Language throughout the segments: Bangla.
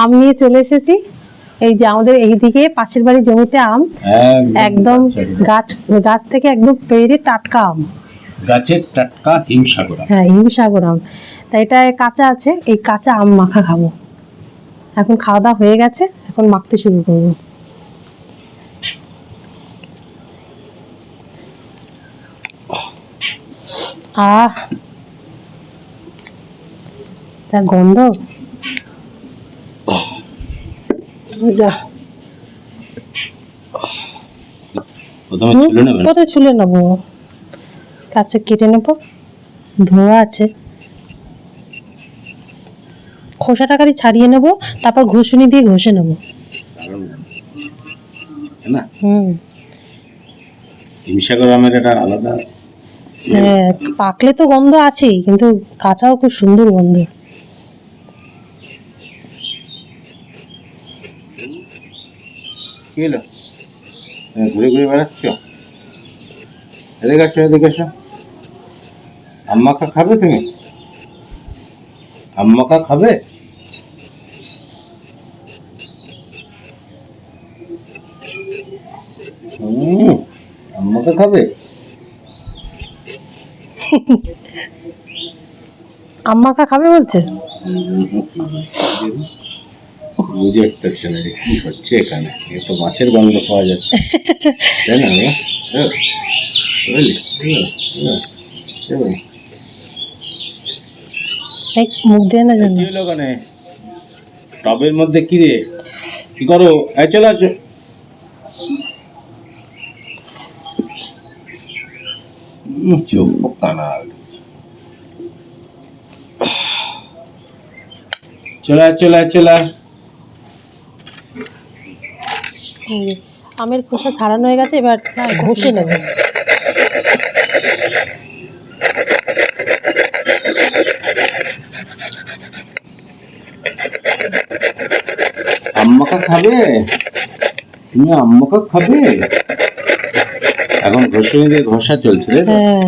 আম নিয়ে চলে এসেছি। এই যে আমাদের এইদিকে পাশের বাড়ির জমিতে আম। একদম। গাছ গাছ থেকে একদম পেরে টাটকা আম। গাছের টাটকা হিমসাগর হ্যাঁ হিমসাগর আম। তাই এটা কাঁচা আছে এই কাঁচা আম মাখা খাব। এখন খাওয়া দাওয়া হয়ে গেছে এখন মাখতে শুরু করব। আহ! যা গন্ধ যা প্রথমে ছুলে নেব? কাছে কেটে নেব? ধোয়া আছে। খোসা টাকারি ছাড়িয়ে নেব তারপর ঘুষুনি দিয়ে ঘষে নেব। হুম। হিমসাগর আমের আলাদা হ্যাঁ পাকলে তো গন্ধ আছেই কিন্তু কাঁচাও খুব সুন্দর গন্ধ। কি হলো ঘুরে ঘুরে বেড়াচ্ছ এদিকে আসো এদিকে আসো আম্মাকা খাবে তুমি আম্মাকা খাবে আম্মাকা খাবে আম্মাকা খাবে বলছে বুঝে উঠতে পারছে না যে কি হচ্ছে এখানে। এ তো মাছের গন্ধ পাওয়া যাচ্ছে। তাই না হ্যাঁ। মুখ দিয়ে না জানি ওখানে? টবের মধ্যে কি রে? কি করো? এই চলে আসো। চোখ কানা চলে আয়, চলে চলে আয়। এই যে, আমের খোসা ছাড়ানো হয়ে গেছে এবার না ঘষে নেবে। আম্মাকা খাবে? তুমি আম্মাকা খাবে? এখন ঘষে দিয়ে ঘষা চলছে রে হ্যাঁ।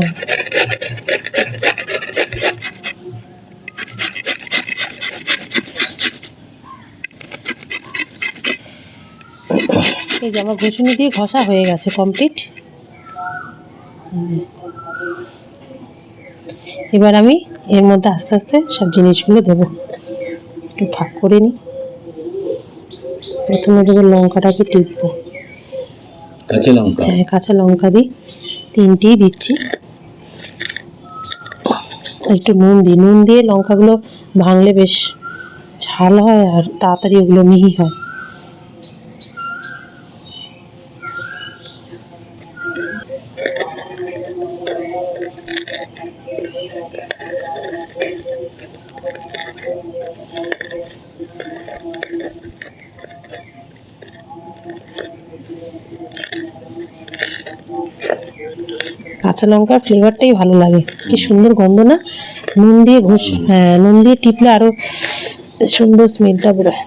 এই যে আমার ঘষুনি দিয়ে ঘষা হয়ে গেছে কমপ্লিট এবার আমি এর মধ্যে আস্তে আস্তে সব জিনিসগুলো দেবো। একটু ভাগ করে নিই প্রথমে দেবো লঙ্কাটাকে টিপবো। কাঁচা লঙ্কা? হ্যাঁ কাঁচা লঙ্কা দিই। তিনটেই দিচ্ছি। একটু নুন দিই। নুন দিয়ে লঙ্কাগুলো ভাঙলে বেশ ঝাল হয় আর তাড়াতাড়ি ওগুলো মিহি হয়। কাঁচা লঙ্কার ফ্লেভারটাই ভালো লাগে। কি সুন্দর গন্ধ না? নুন দিয়ে ঘষ হ্যাঁ নুন দিয়ে টিপলে আরও সুন্দর স্মেলটা বেরোয়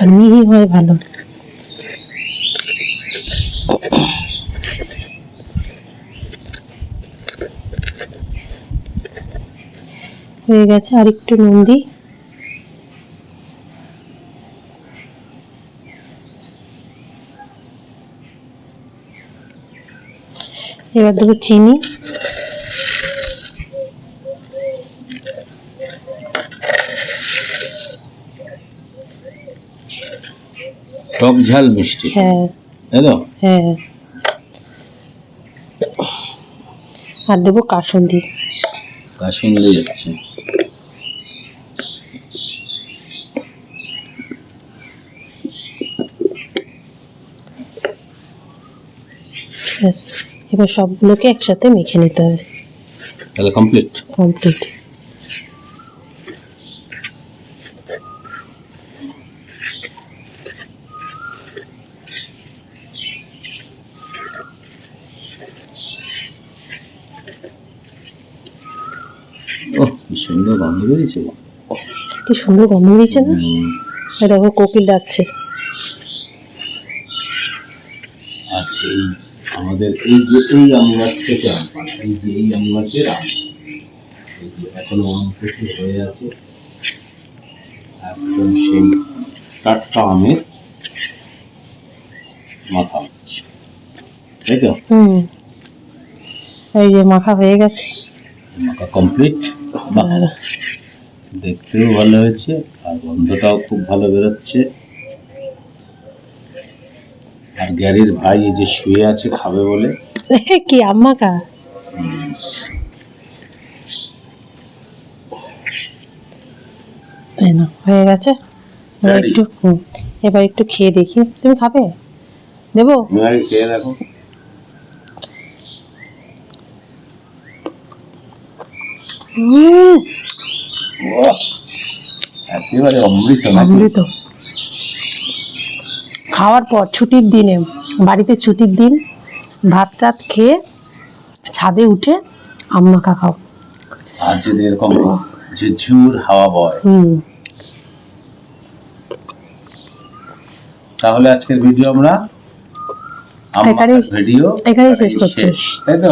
আর মিহি হয় ভালো। হয়ে গেছে আর একটু নুন দিই। এবার দেবো চিনি। টক ঝাল মিষ্টি। হ্যাঁ। তাই হ্যাঁ। আর দেবো কাসুন্দি। কাশিমলে যাচ্ছে। ব্যাস। এবার সবগুলোকে একসাথে মেখে নিতে হবে। তাহলে কমপ্লিট কমপ্লিট কি সুন্দর গন্ধ বেরিয়েছে। কি সুন্দর গন্ধ বেরিয়েছে না? দেখো কোকিল ডাকছে। আর এই আমাদের এই যে এই আম গাছ থেকে আম পাড়া, এই যে এই আম গাছের আম এই যে এখনও আম প্রচুর হয়ে আছে একদম সেই টাটকা আমের মাথা তাই তো? এই যে মাখা হয়ে গেছে। মাখা কমপ্লিট দেখতেও ভালো হয়েছে আর গন্ধটাও খুব ভালো বেরোচ্ছে। আর গ্যারির ভাই এই যে শুয়ে আছে খাবে বলে। কি আম মাখা এই না হয়ে গেছে। এবার একটু এবার একটু খেয়ে দেখি। তুমি খাবে? দেবো? খেয়ে দেখো। একেবারে অমৃত অমৃত। খাওয়ার পর ছুটির দিনে বাড়িতে ছুটির দিন ভাত টাত খেয়ে ছাদে উঠে আম মাখা খাও আর যদি এরকম ঝুরঝুর হাওয়া বয়। তাহলে আজকের ভিডিও আমরা এখানেই- ভিডিও এখানেই শেষ করছি। তাই তো?